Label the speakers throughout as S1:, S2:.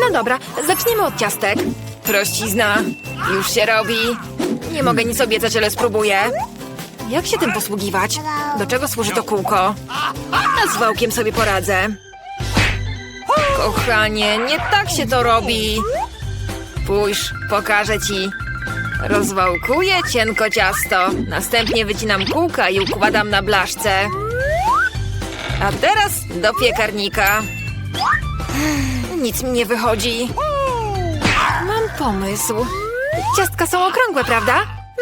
S1: No dobra, zaczniemy od ciastek. Prościzna. Już się robi. Nie mogę nic obiecać, ale spróbuję. Jak się tym posługiwać? Do czego służy to kółko? A z wałkiem sobie poradzę. Kochanie, nie tak się to robi. Spójrz, pokażę ci. Rozwałkuję cienko ciasto. Następnie wycinam kółka i układam na blaszce. A teraz do piekarnika. Nic mi nie wychodzi. Mam pomysł. Ciastka są okrągłe, prawda?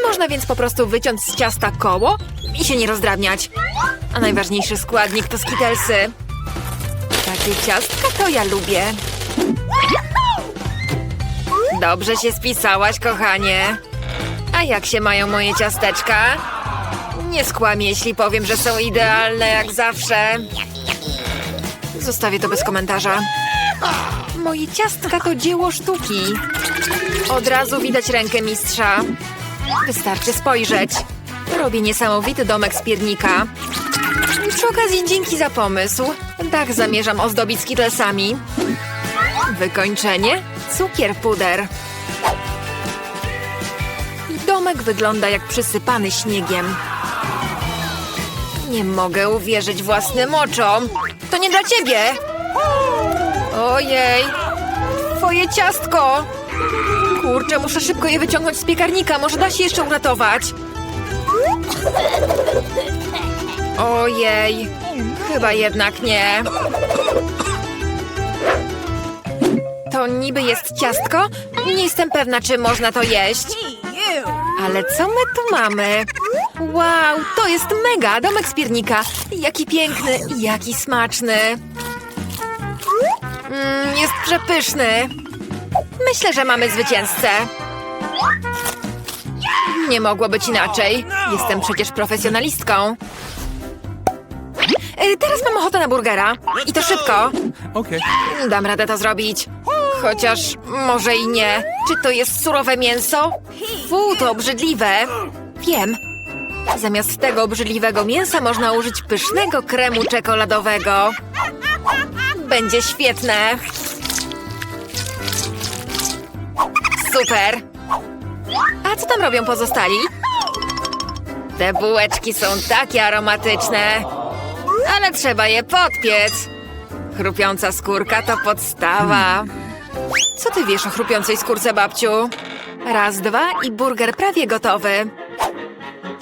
S1: Można więc po prostu wyciąć z ciasta koło i się nie rozdrabniać. A najważniejszy składnik to skitelsy. Takie ciastka to ja lubię. Dobrze się spisałaś, kochanie. A jak się mają moje ciasteczka? Nie skłamię, jeśli powiem, że są idealne jak zawsze. Zostawię to bez komentarza. Moje ciastka to dzieło sztuki. Od razu widać rękę mistrza. Wystarczy spojrzeć. Robię niesamowity domek z piernika. Przy okazji dzięki za pomysł. Tak zamierzam ozdobić skittlesami. Wykończenie? Cukier puder. Domek wygląda jak przysypany śniegiem. Nie mogę uwierzyć własnym oczom. To nie dla ciebie. Ojej. Twoje ciastko. Kurczę, muszę szybko je wyciągnąć z piekarnika. Może da się jeszcze uratować. Ojej. Chyba jednak nie. To niby jest ciastko? Nie jestem pewna, czy można to jeść. Ale co my tu mamy? Wow, to jest mega! Domek z piernika. Jaki piękny, jaki smaczny. Mm, jest przepyszny. Myślę, że mamy zwycięzcę. Nie mogło być inaczej. Jestem przecież profesjonalistką. E, Teraz mam ochotę na burgera. I to szybko.
S2: Okay.
S1: Dam radę to zrobić. Chociaż może i nie. Czy to jest surowe mięso? Fu, to obrzydliwe. Wiem. Zamiast tego obrzydliwego mięsa można użyć pysznego kremu czekoladowego. Będzie świetne. Super. A co tam robią pozostali? Te bułeczki są takie aromatyczne. Ale trzeba je podpiec. Chrupiąca skórka to podstawa. Co ty wiesz o chrupiącej skórce, babciu? Raz, dwa i burger prawie gotowy.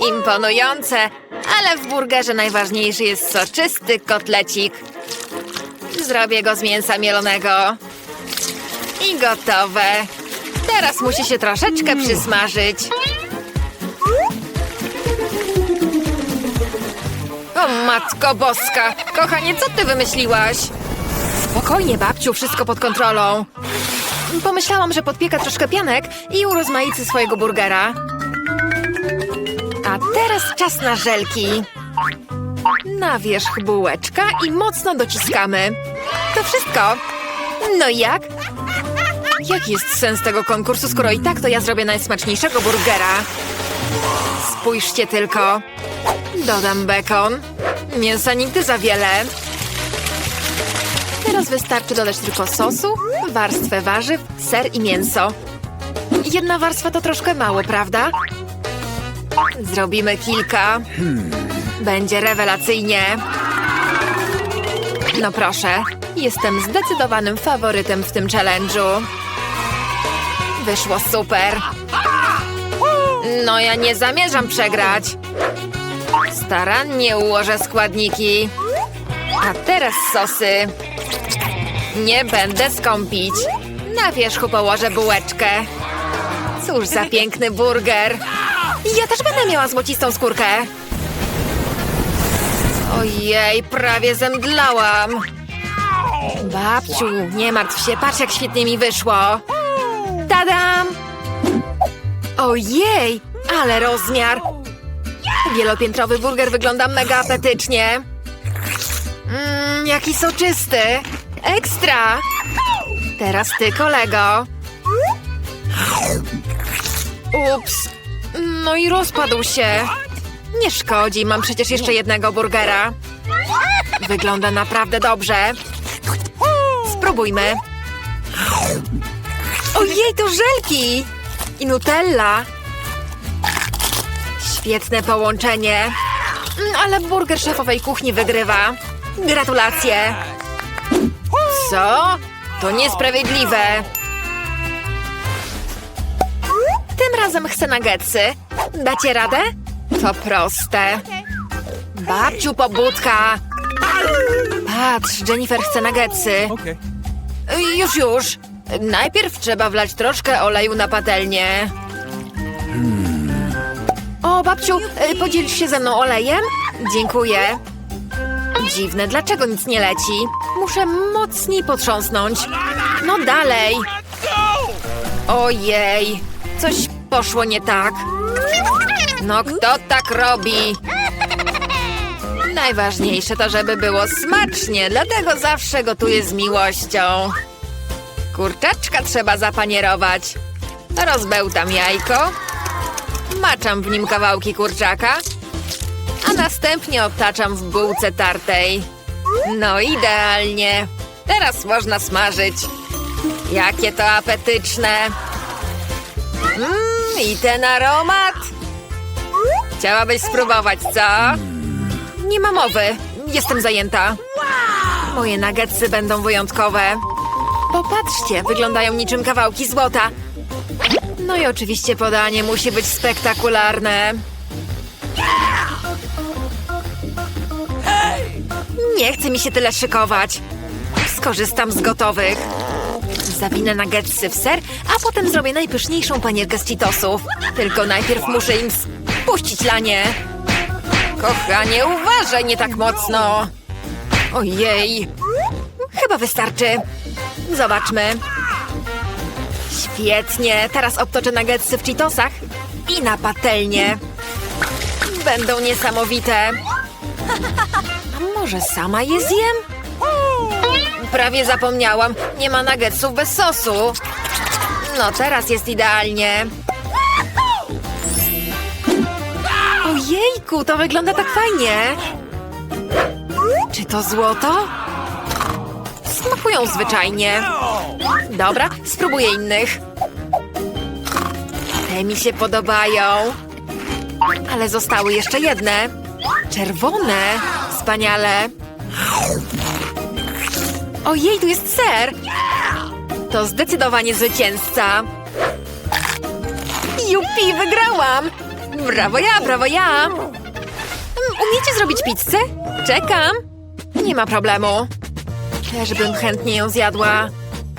S1: Imponujące, ale w burgerze najważniejszy jest soczysty kotlecik. Zrobię go z mięsa mielonego. I gotowe. Teraz musi się troszeczkę przysmażyć. O matko boska! Kochanie, co ty wymyśliłaś? Spokojnie, babciu, wszystko pod kontrolą. Pomyślałam, że podpieka troszkę pianek i urozmaicy swojego burgera. A teraz czas na żelki. Na wierzch bułeczka i mocno dociskamy. To wszystko. No i jak? Jaki jest sens tego konkursu, skoro i tak to ja zrobię najsmaczniejszego burgera? Spójrzcie tylko. Dodam bekon. Mięsa nigdy za wiele. Teraz wystarczy dodać tylko sosu, warstwę warzyw, ser i mięso. Jedna warstwa to troszkę mało, prawda? Zrobimy kilka. Będzie rewelacyjnie. No proszę, jestem zdecydowanym faworytem w tym challenge'u. Wyszło super. No ja nie zamierzam przegrać. Starannie ułożę składniki. A teraz sosy. Nie będę skąpić. Na wierzchu położę bułeczkę. Cóż za piękny burger. Ja też będę miała złocistą skórkę. Ojej, prawie zemdlałam. Babciu, nie martw się, patrz jak świetnie mi wyszło. Tadam! Ojej, ale rozmiar. Wielopiętrowy burger wygląda mega apetycznie. Mmm, jaki soczysty. Ekstra! Teraz ty, kolego. Ups. No i rozpadł się. Nie szkodzi, mam przecież jeszcze jednego burgera. Wygląda naprawdę dobrze. Spróbujmy. Ojej, to żelki! I Nutella. Świetne połączenie. Ale burger szefowej kuchni wygrywa. Gratulacje. Co? To niesprawiedliwe. Tym razem chcę nuggetsy. Dacie radę? To proste. Babciu, pobudka. Patrz, Jennifer chce nuggetsy.
S2: Okay.
S1: Y, Już, już. Najpierw trzeba wlać troszkę oleju na patelnię. O, babciu, y, podzielisz się ze mną olejem? Dziękuję. Dziwne, dlaczego nic nie leci? Muszę mocniej potrząsnąć. No dalej. Ojej, coś poszło nie tak. No kto tak robi? Najważniejsze to, żeby było smacznie, dlatego zawsze gotuję z miłością. Kurczaczka trzeba zapanierować. Rozbełtam jajko, maczam w nim kawałki kurczaka, a następnie obtaczam w bułce tartej. No idealnie. Teraz można smażyć. Jakie to apetyczne. Mmm, i ten aromat. Chciałabyś spróbować, co? Nie ma mowy. Jestem zajęta. Moje nuggetsy będą wyjątkowe. Popatrzcie, wyglądają niczym kawałki złota. No i oczywiście podanie musi być spektakularne. Nie chce mi się tyle szykować. Skorzystam z gotowych. Zawinę nuggetsy w ser, a potem zrobię najpyszniejszą panierkę z Cheetosów. Tylko najpierw muszę im spuścić lanie. Kochanie, uważaj nie tak mocno. Ojej. Chyba wystarczy. Zobaczmy. Świetnie. Teraz obtoczę nuggetsy w Cheetosach i na patelnię. Będą niesamowite. A może sama je zjem? Prawie zapomniałam. Nie ma nuggetsów bez sosu. No teraz jest idealnie. Ojejku, to wygląda tak fajnie. Czy to złoto? Smakują zwyczajnie. Dobra, spróbuję innych. Te mi się podobają. Ale zostały jeszcze jedne. Czerwone. Wspaniale. Ojej, tu jest ser. To zdecydowanie zwycięzca. Jupi, wygrałam! Brawo ja, brawo ja! Mm, Umiecie zrobić pizzę? Czekam. Nie ma problemu. Też bym chętnie ją zjadła.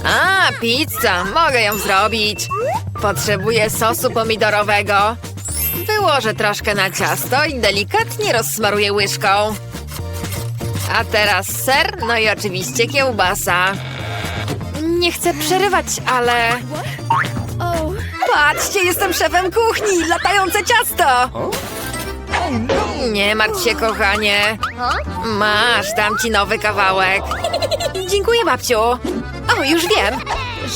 S1: A, pizza. Mogę ją zrobić. Potrzebuję sosu pomidorowego. Wyłożę troszkę na ciasto i delikatnie rozsmaruję łyżką. A teraz ser, no i oczywiście kiełbasa. Nie chcę przerywać, ale... Patrzcie, jestem szefem kuchni! Latające ciasto! Nie martw się, kochanie. Masz, dam ci nowy kawałek. Dziękuję, babciu. O, już wiem.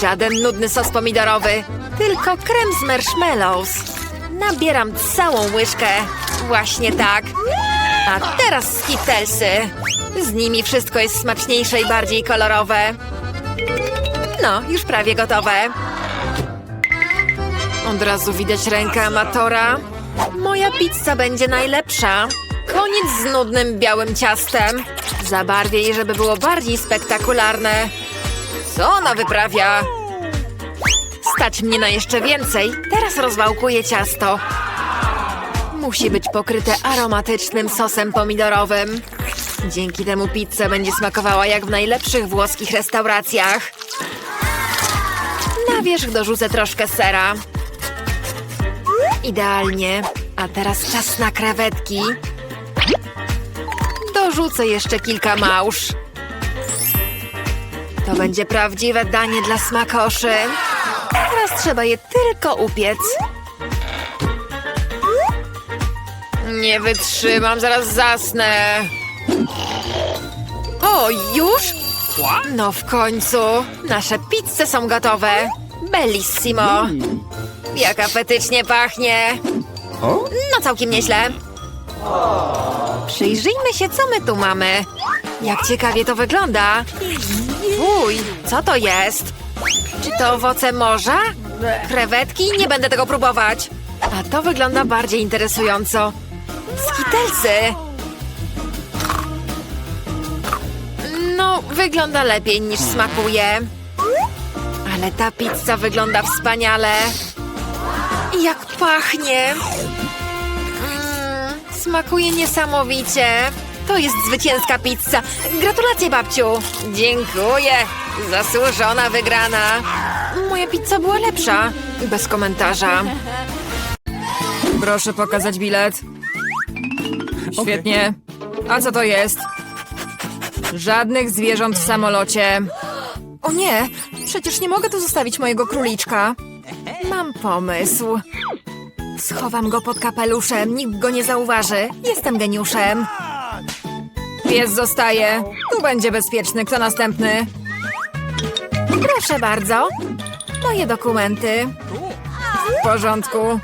S1: Żaden nudny sos pomidorowy, tylko krem z marshmallows. Nabieram całą łyżkę. Właśnie tak. A teraz skittlesy. Z nimi wszystko jest smaczniejsze i bardziej kolorowe. No, już prawie gotowe. Od razu widać rękę amatora. Moja pizza będzie najlepsza. Koniec z nudnym białym ciastem. Zabarwię je, żeby było bardziej spektakularne. Co ona wyprawia? Stać mnie na jeszcze więcej. Teraz rozwałkuję ciasto. Musi być pokryte aromatycznym sosem pomidorowym. Dzięki temu pizza będzie smakowała jak w najlepszych włoskich restauracjach. Na wierzch dorzucę troszkę sera. Idealnie. A teraz czas na krewetki. Dorzucę jeszcze kilka małż. To będzie prawdziwe danie dla smakoszy. Teraz trzeba je tylko upiec. Nie wytrzymam, zaraz zasnę. O, już? No w końcu. Nasze pizze są gotowe. Bellissimo. Jak apetycznie pachnie. No całkiem nieźle. Przyjrzyjmy się, co my tu mamy. Jak ciekawie to wygląda. Uj, co to jest? Czy to owoce morza? Krewetki? Nie będę tego próbować. A to wygląda bardziej interesująco. Skitelsy! No, wygląda lepiej niż smakuje. Ale ta pizza wygląda wspaniale. Jak pachnie! Mm, smakuje niesamowicie. To jest zwycięska pizza. Gratulacje, babciu. Dziękuję. Zasłużona wygrana. Moja pizza była lepsza. Bez komentarza. Proszę pokazać bilet. Świetnie. A co to jest? Żadnych zwierząt w samolocie. O nie, przecież nie mogę tu zostawić mojego króliczka. Mam pomysł. Schowam go pod kapeluszem, nikt go nie zauważy. Jestem geniuszem. Pies zostaje. Tu będzie bezpieczny. Kto następny? Proszę bardzo. Moje dokumenty. W porządku.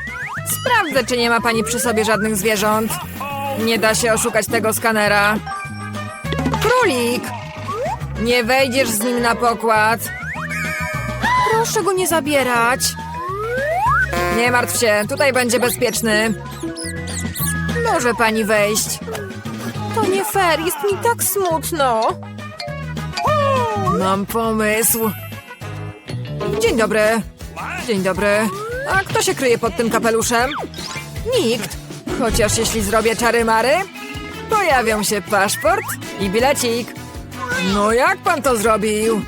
S1: Sprawdzę, czy nie ma pani przy sobie żadnych zwierząt. Nie da się oszukać tego skanera. Królik! Nie wejdziesz z nim na pokład. Proszę go nie zabierać. Nie martw się, tutaj będzie bezpieczny. Może pani wejść. To nie fair, jest mi tak smutno. Mam pomysł. Dzień dobry. Dzień dobry. A kto się kryje pod tym kapeluszem? Nikt. Chociaż jeśli zrobię czary mary, pojawią się paszport i bilecik. No jak pan to zrobił?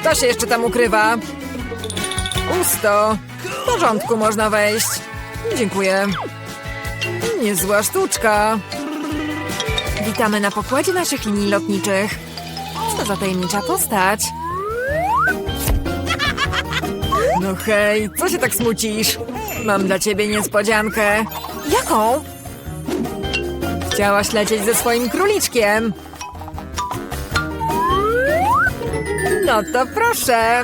S1: Kto się jeszcze tam ukrywa? Usto. W porządku, można wejść. Dziękuję. Niezła sztuczka. Witamy na pokładzie naszych linii lotniczych. Co za tajemnicza postać? No hej, co się tak smucisz? Mam dla ciebie niespodziankę. Jaką? Chciałaś lecieć ze swoim króliczkiem. No to proszę.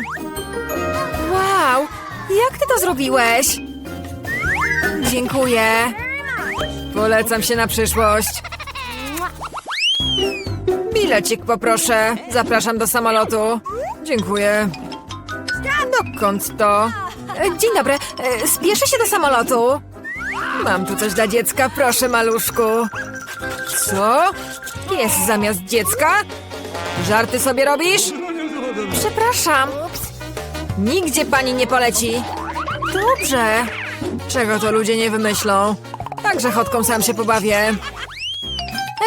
S1: Wow, jak ty to zrobiłeś? Dziękuję. Polecam się na przyszłość. Bilecik poproszę. Zapraszam do samolotu. Dziękuję. Dokąd to? E, Dzień dobry. E, Spieszę się do samolotu. Mam tu coś dla dziecka, proszę, maluszku. Co? Jest zamiast dziecka? Żarty sobie robisz? Przepraszam. Nigdzie pani nie poleci. Dobrze. Czego to ludzie nie wymyślą? Także chodką sam się pobawię.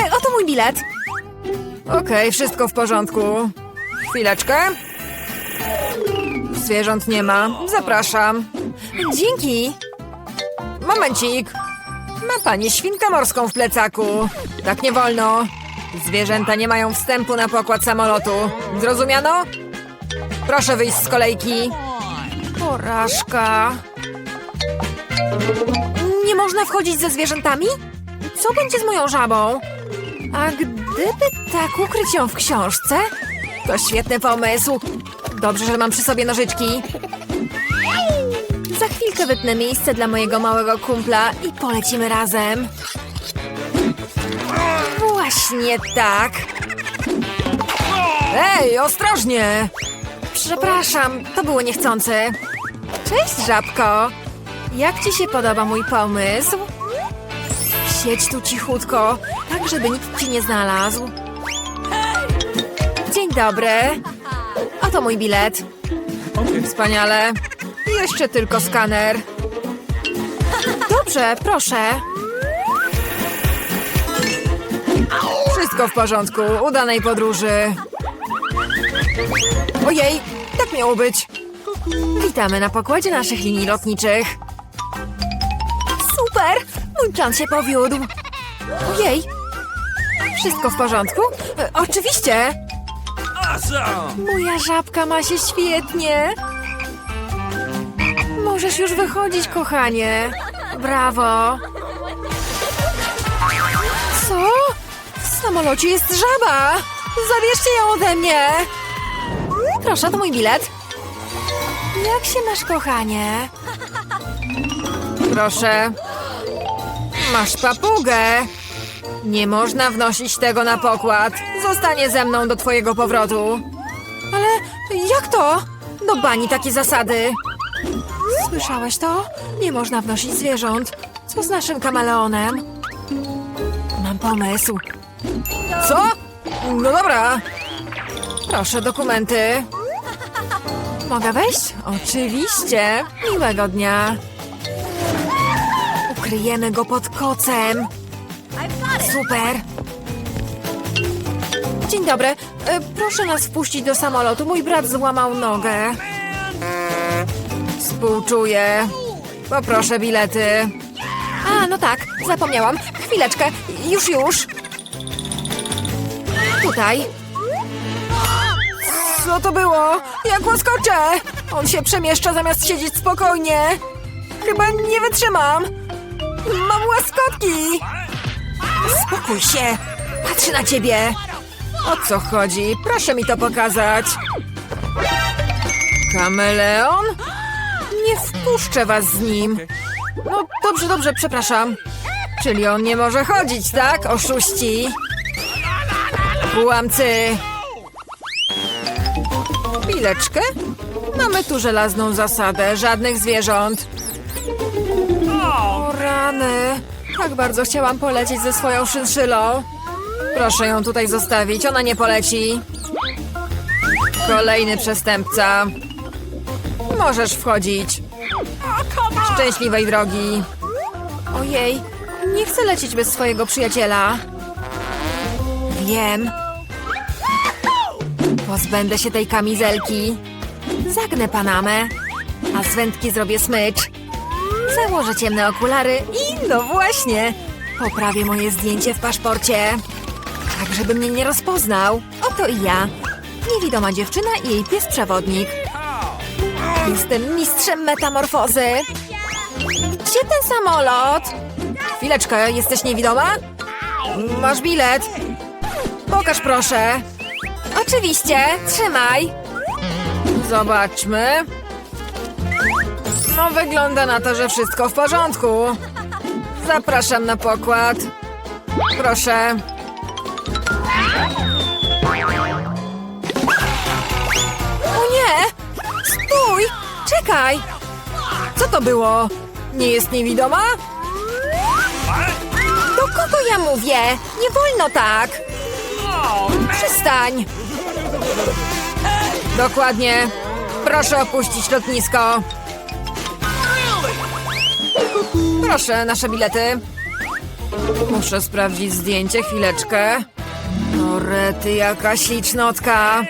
S1: E, oto mój bilet. Okej, wszystko w porządku. Chwileczkę. Zwierząt nie ma. Zapraszam. Dzięki. Momencik. Ma pani świnkę morską w plecaku. Tak nie wolno. Zwierzęta nie mają wstępu na pokład samolotu. Zrozumiano? Proszę wyjść z kolejki. Porażka. Nie można wchodzić ze zwierzętami? Co będzie z moją żabą? A gdyby tak ukryć ją w książce? To świetny pomysł. Dobrze, że mam przy sobie nożyczki. Za chwilkę wytnę miejsce dla mojego małego kumpla i polecimy razem. Właśnie tak. Ej, ostrożnie! Przepraszam, to było niechcące. Cześć, żabko. Jak ci się podoba mój pomysł? Siedź tu cichutko, tak żeby nikt ci nie znalazł. Dzień dobry. Oto mój bilet. Wspaniale. Jeszcze tylko skaner. Dobrze, proszę. Wszystko w porządku. Udanej podróży. Ojej, tak miało być. Witamy na pokładzie naszych linii lotniczych. Super! Mój plan się powiódł. Ojej. Wszystko w porządku? E, oczywiście. Moja żabka ma się świetnie. Możesz już wychodzić, kochanie. Brawo. Co? W samolocie jest żaba. Zabierzcie ją ode mnie. Proszę, to mój bilet. Jak się masz, kochanie? Proszę. Masz papugę. Nie można wnosić tego na pokład. Zostanie ze mną do twojego powrotu. Ale jak to? Do bani takie zasady. Słyszałeś to? Nie można wnosić zwierząt. Co z naszym kameleonem? Mam pomysł. Co? No dobra. Proszę, dokumenty. Mogę wejść? Oczywiście. Miłego dnia. Ukryjemy go pod kocem. Super. Dzień dobry. E, Proszę nas wpuścić do samolotu. Mój brat złamał nogę. Współczuję. Poproszę bilety. A, no tak, zapomniałam. Chwileczkę, już, już. Tutaj. Co to było? Jak łaskocze! On się przemieszcza zamiast siedzieć spokojnie. Chyba nie wytrzymam. Mam łaskotki. Spokój się. Patrzę na ciebie. O co chodzi? Proszę mi to pokazać. Kameleon? Nie wpuszczę was z nim. No dobrze, dobrze, przepraszam. Czyli on nie może chodzić, tak? Oszuści. Łamcy. Chwileczkę. Mamy tu żelazną zasadę. Żadnych zwierząt. O rany. Tak bardzo chciałam polecieć ze swoją szynszylą. Proszę ją tutaj zostawić. Ona nie poleci. Kolejny przestępca. Możesz wchodzić. Szczęśliwej drogi. Ojej, nie chcę lecieć bez swojego przyjaciela. Wiem. Pozbędę się tej kamizelki. Zagnę Panamę, a z wędki zrobię smycz. Założę ciemne okulary i no właśnie, poprawię moje zdjęcie w paszporcie. Tak, żeby mnie nie rozpoznał. Oto i ja. Niewidoma dziewczyna i jej pies przewodnik. Jestem mistrzem metamorfozy. Gdzie ten samolot? Chwileczkę, jesteś niewidoma? Masz bilet. Pokaż proszę. Oczywiście, trzymaj. Zobaczmy. No, wygląda na to, że wszystko w porządku. Zapraszam na pokład. Proszę. O nie! Stój! Czekaj! Co to było? Nie jest niewidoma? Do kogo ja mówię? Nie wolno tak! Przestań! Dokładnie. Proszę opuścić lotnisko. Proszę, nasze bilety. Muszę sprawdzić zdjęcie, chwileczkę. O rety, jaka ślicznotka.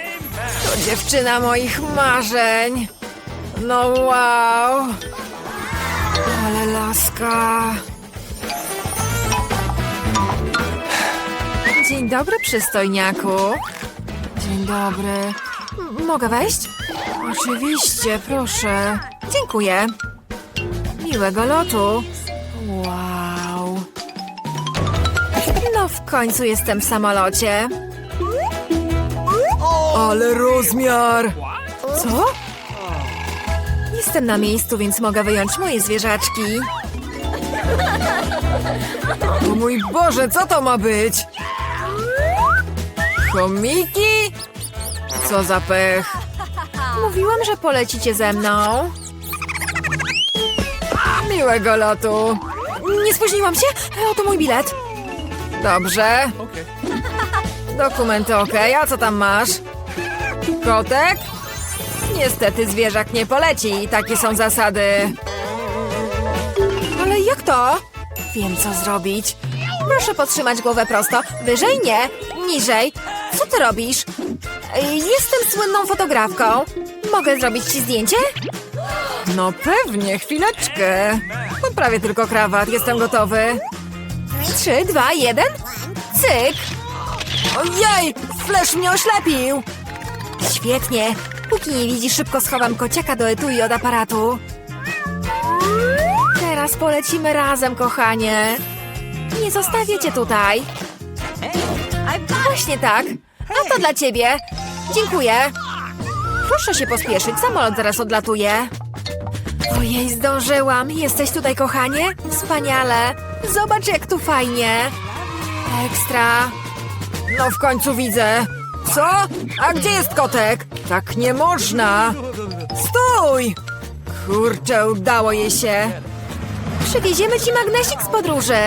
S1: To dziewczyna moich marzeń. No wow. Ale laska. Dzień dobry, przystojniaku. Dzień dobry. Mogę wejść? Oczywiście, proszę. Dziękuję. Miłego lotu. Wow. No w końcu jestem w samolocie. Ale rozmiar! Co? Jestem na miejscu, więc mogę wyjąć moje zwierzaczki. O mój Boże, co to ma być? Chomiki? Co za pech. Mówiłam, że polecicie ze mną. Miłego lotu. Nie spóźniłam się? Oto mój bilet. Dobrze. Dokumenty ok, a co tam masz? Kotek? Niestety zwierzak nie poleci, takie są zasady. Ale jak to? Wiem, co zrobić. Proszę podtrzymać głowę prosto. Wyżej nie, niżej. Co ty robisz? Ej, Jestem słynną fotografką. Mogę zrobić ci zdjęcie? No pewnie, chwileczkę. Poprawię tylko krawat, jestem gotowy. Trzy, dwa, jeden. Cyk. Ojej, flash mnie oślepił. Świetnie. Póki nie widzi, szybko schowam kociaka do etui od aparatu. Teraz polecimy razem, kochanie. Nie zostawię cię tutaj. Właśnie tak. A to dla ciebie. Dziękuję. Proszę się pospieszyć, samolot zaraz odlatuje. Ojej, zdążyłam. Jesteś tutaj, kochanie? Wspaniale. Zobacz, jak tu fajnie. Ekstra. No w końcu widzę. Co? A gdzie jest kotek? Tak nie można! Stój! Kurczę, udało jej się. Przywieziemy ci magnesik z podróży.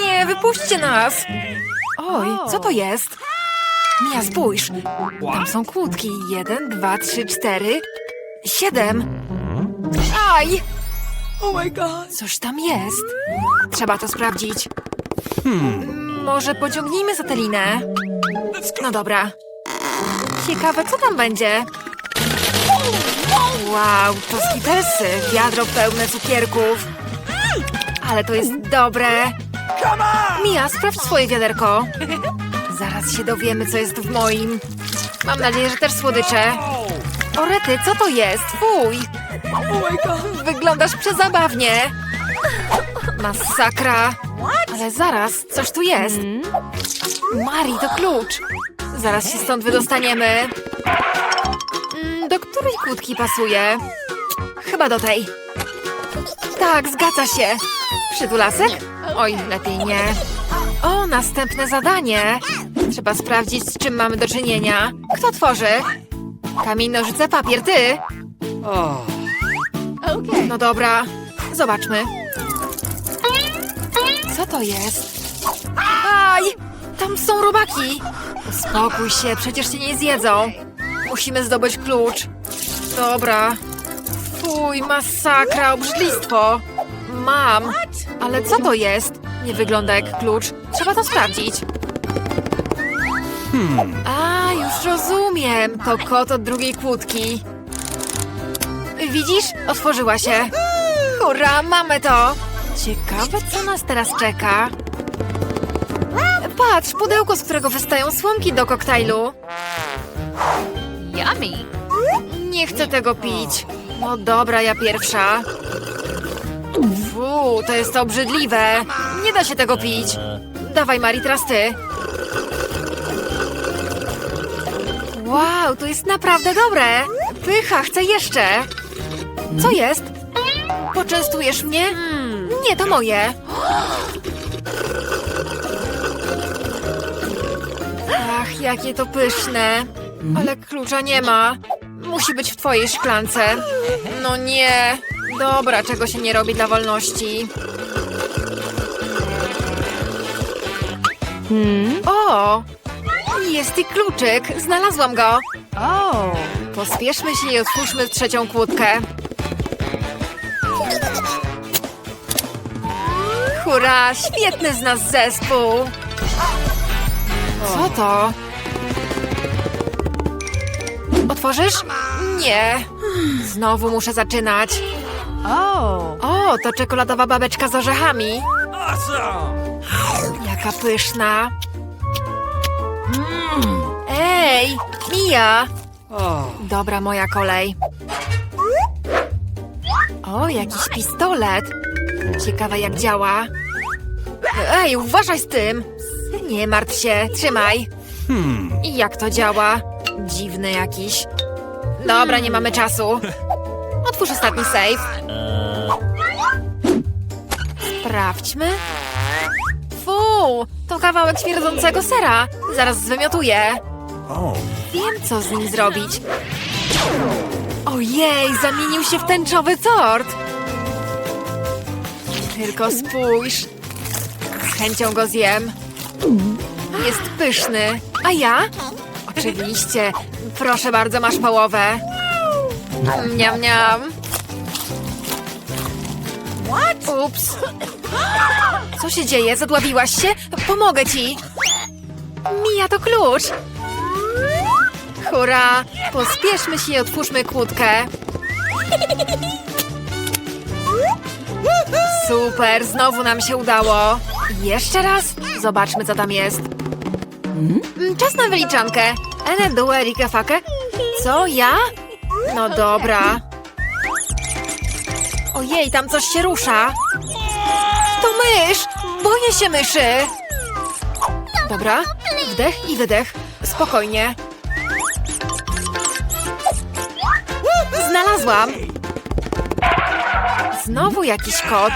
S1: Nie, wypuśćcie nas. Oj, co to jest? Mia, spójrz. Tam są kłódki. Jeden, dwa, trzy, cztery, siedem. Aj! Oh my god. Coś tam jest. Trzeba to sprawdzić. Może pociągnijmy za tę linę? No dobra. Ciekawe, co tam będzie? Wow, to skitelsy. Wiadro pełne cukierków. Ale to jest dobre. Mia, sprawdź swoje wiaderko. Zaraz się dowiemy, co jest w moim. Mam nadzieję, że też słodycze. Orety, co to jest? Fuj! Wyglądasz przezabawnie. Masakra. Ale zaraz, coś tu jest. Mari, to klucz. Zaraz się stąd wydostaniemy. Mm, Do której kłódki pasuje? Chyba do tej. Tak, zgadza się. Przytulasek? Oj, lepiej nie. O, następne zadanie. Trzeba sprawdzić, z czym mamy do czynienia. Kto tworzy? Kamień, nożyce, papier, ty. No dobra, zobaczmy. Co to jest? Aj! Tam są robaki! Uspokój się, przecież cię nie zjedzą. Musimy zdobyć klucz. Dobra. Fuj, masakra, obrzydlistwo. Mam. Ale co to jest? Nie wygląda jak klucz. Trzeba to sprawdzić. A, już rozumiem. To kot od drugiej kłódki. Widzisz? Otworzyła się. Hurra, mamy to! Ciekawe, co nas teraz czeka. Patrz, pudełko, z którego wystają słomki do koktajlu.
S2: Yummy.
S1: Nie chcę tego pić. No dobra, ja pierwsza. Fu, to jest obrzydliwe. Nie da się tego pić. Dawaj, Mari, teraz ty. Wow, to jest naprawdę dobre. Pycha, chcę jeszcze. Co jest? Poczęstujesz mnie? Nie, to moje. Ach, jakie to pyszne. Ale klucza nie ma. Musi być w twojej szklance. No nie. Dobra, czego się nie robi dla wolności. O! Jest i kluczyk. Znalazłam go.
S2: Oh.
S1: Pospieszmy się i otwórzmy trzecią kłódkę. Hurra! Świetny z nas zespół! Co to? Otworzysz? Nie. Znowu muszę zaczynać.
S2: Oh.
S1: O, to czekoladowa babeczka z orzechami. Jaka pyszna. Mm. Ej, Mija! Dobra, moja kolej. O, jakiś pistolet. Ciekawe jak działa. Ej, uważaj z tym. Nie martw się, trzymaj. I jak to działa? Dziwny jakiś. Dobra, nie mamy czasu. Otwórz ostatni safe. Sprawdźmy. Fu, to kawałek śmierdzącego sera. Zaraz zwymiotuję. Wiem, co z nim zrobić. Ojej, zamienił się w tęczowy tort. Tylko spójrz. Z chęcią go zjem. Jest pyszny. A ja? Oczywiście. Proszę bardzo, masz połowę. Miam, miam. Ups. Co się dzieje? Zadławiłaś się? Pomogę ci. Mija to klucz. Hurra! Pospieszmy się i otwórzmy kłódkę. Super, znowu nam się udało. Jeszcze raz? Zobaczmy, co tam jest. Mm, Czas na wyliczankę. Ene, due, rike, fake. Co, ja? No dobra. Ojej, tam coś się rusza. To mysz! Boję się myszy! Dobra, wdech i wydech. Spokojnie. Znalazłam! Znowu jakiś kot.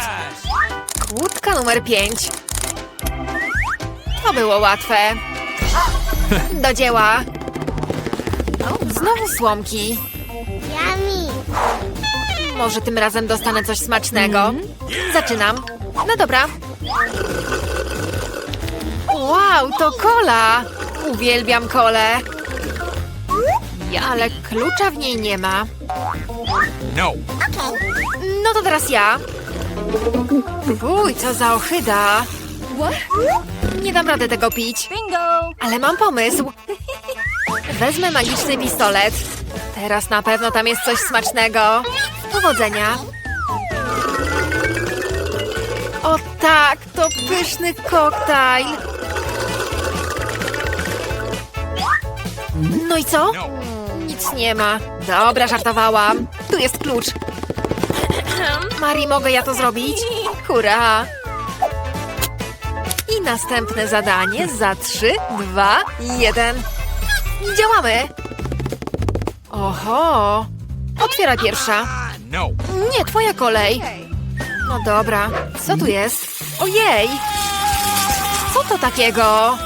S1: Kłódka numer pięć. To było łatwe. Do dzieła. znowu słomki. Może tym razem dostanę coś smacznego. Zaczynam. No dobra. Wow, to kola! Uwielbiam kolę. Ale klucza w niej nie ma.
S3: No.
S1: No to teraz ja. Uj, co za ochyda. Nie dam rady tego pić.
S2: Bingo!
S1: Ale mam pomysł. Wezmę magiczny pistolet. Teraz na pewno tam jest coś smacznego. Powodzenia. O tak, to pyszny koktajl. No i co? Nic nie ma. Dobra, żartowałam. Tu jest klucz. Mari, mogę ja to zrobić? Hurra! I następne zadanie za trzy, dwa, jeden. I działamy! Oho! Otwiera pierwsza.
S3: No.
S1: Nie, twoja kolej. No dobra, co tu jest? Ojej! Co to takiego?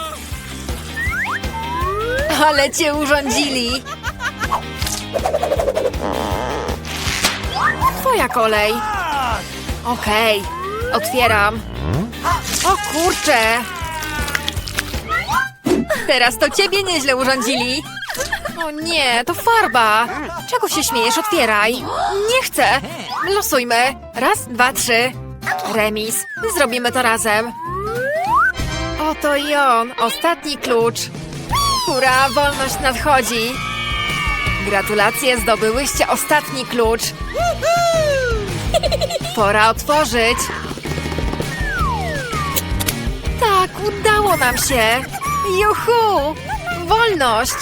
S1: Ale cię urządzili! Twoja kolej. Okej, otwieram. O kurczę! Teraz to ciebie nieźle urządzili. O nie, to farba. Czego się śmiejesz? Otwieraj. Nie chcę. Losujmy. Raz, dwa, trzy. Remis. Zrobimy to razem. Oto i on. Ostatni klucz. Hurra, wolność nadchodzi. Gratulacje, zdobyłyście ostatni klucz. Pora otworzyć. Tak, udało nam się. Juhu! Wolność!